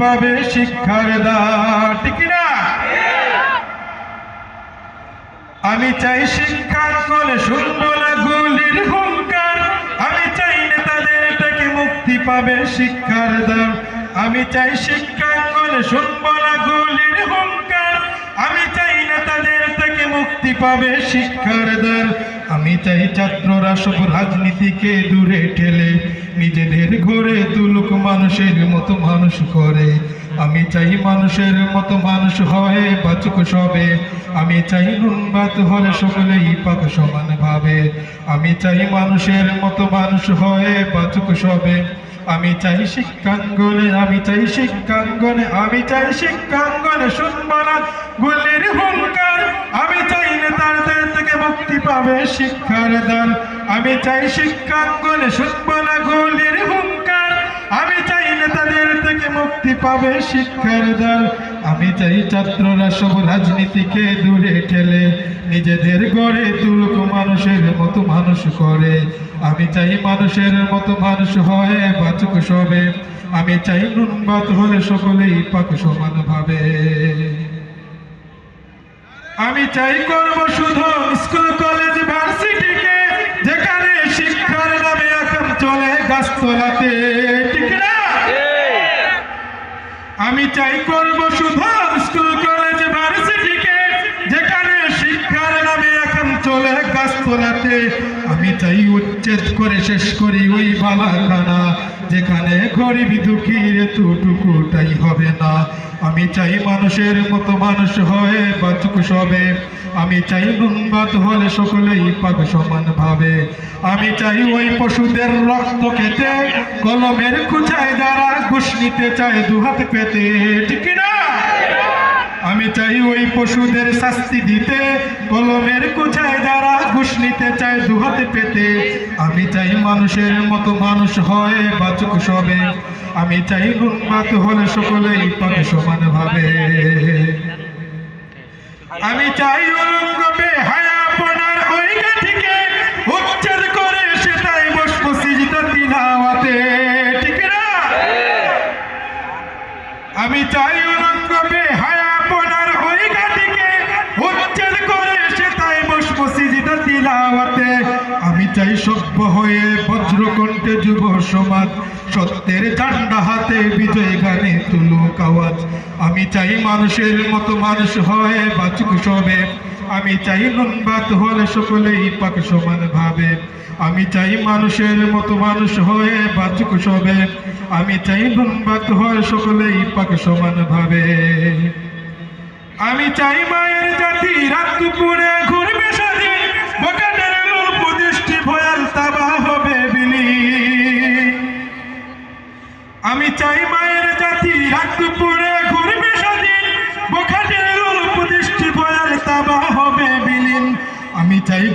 পাবে শিক্ষার দান। ঠিক না আমি চাই শিক্ষার ফলে সুন্দর গুলির হুঙ্কার। আমি চাই নেতাদের থেকে মুক্তি পাবে শিক্ষার দান। আমি চাই শিক্ষার ফলে সুন্দর গুলির হুঙ্কার। আমি চাই মুক্তি পাবে শিক্ষার দ্বার। আমি চাই ছাত্ররা সব রাজনীতিকে দূরে ঠেলে, নিজেদের ঘরে তুলুক মানুষের মতো মানুষ করে। আমি চাই মানুষের মতো মানুষ হয়, বাচুক সবে। আমি চাই নুনবাত হলে সকলেই পাক সমান ভাবে। আমি চাই মানুষের মতো মানুষ হয়, বাচুক সবে। আমি চাই শিক্ষাঙ্গনে, আমি চাই শিক্ষাঙ্গনে, আমি চাই শিক্ষাঙ্গনে শুনব গুলির হুঙ্কার। আমি চাই পাবে শিক্ষার দান। আমি চাই শিক্ষাঙ্গনে শুনব না গুলির হুঙ্কার। আমি চাই নেতাদের থেকে মুক্তি পাবে শিক্ষার দান। আমি চাই ছাত্ররা সব রাজনীতিকে দূরে ঠেলে, নিজেদের গড়ে তুলুক মানুষের মতো মানুষ করে। আমি চাই মানুষের মতো মানুষ হয় বাচুক সবে। আমি চাই নুনবাত হলে সকলেই পাক সমান ভাবে। আমি চাই করব শুধু আমি চাই করব শুধু স্কুল কলেজ ভার্সিটিকে যেখানে শিক্ষার নামে এখন চলে গাছতলাতে আমি চাই উচ্ছেদ করে শেষ করি ওই বালাখানা। যেখানে গরিব দুঃখীর এতটুকুটাই হবে না। আমি চাই মানুষের মতো মানুষ হয়ে বাচুক সবে। আমি চাই নুনবাত হলে সকলেই পাক সমান ভাবে। আমি চাই ওই পশুদের রক্ত খেতে, কলমের খুঁচায় যারা ঘুষ নিতে চায় দুহাত পেতে। ঠিক না আমি চাই ওই পশুদের শাস্তি দিতে, কলমের কুচায় যারা ঘুষ নিতে চায় দুহাতে পেতে, আমি চাই মানুষের মতো মানুষ হয় বাচুক সবে। আমি চাই উন্মাত হলে সকলেই পাবে সমান ভাবে। আমি চাই আমি চাই অলঙ্গবে হায়া আপনার ওই গাঠিকে উচ্ছেদ করে সেটাই তিলাওয়াতে আমি চাই সভ্য হয়ে বজ্রকণ্ঠে যুব সমাজ। সত্যের ঝান্ডা হাতে বিজয় গানে তুলুক আওয়াজ। আমি চাই মানুষের মতো মানুষ হয়ে বাচুক সবে। আমি চাই নুনবাত হলে সকলেই পাক সমান ভাবে। আমি চাই মানুষের মতো মানুষ হয়ে বাচুক সবে। আমি চাই নুনবাত হয়ে সকলেই পাক সমান ভাবে। আমি চাই মায়ের জাতি রাত দুপুরে ঘুরবে স্বাধীন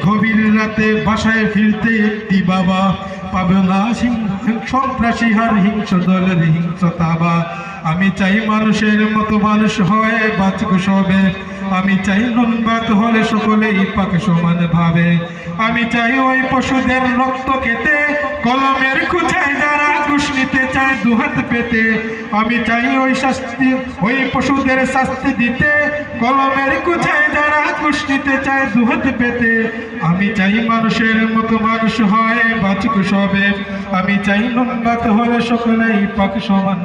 গভীর রাতে বাসায় ফিরতে একটি বাবা পাবে না সন্ত্রাসী হার হিংস দলের আমি চাই মানুষের মতো মানুষ হয়ে বাচক সবে। আমি চাই নুনবাত হলে সকলেই পাক সমান ভাবে। আমি চাই ওই পশুদের রক্ত খেতে কলমের খুঁচায় যারা ঘুষ নিতে চায় দুহাত পেতে, আমি চাই ওই শাস্তি, ওই পশুদের শাস্তি দিতে। কলমের কুচায় যারা ঘুষ নিতে চায় দুহাত পেতে, আমি চাই মানুষের মতো মানুষ হয় বাঁচুক সবে। আমি চাই নুনবাত হলে সকলেই পাক সমান।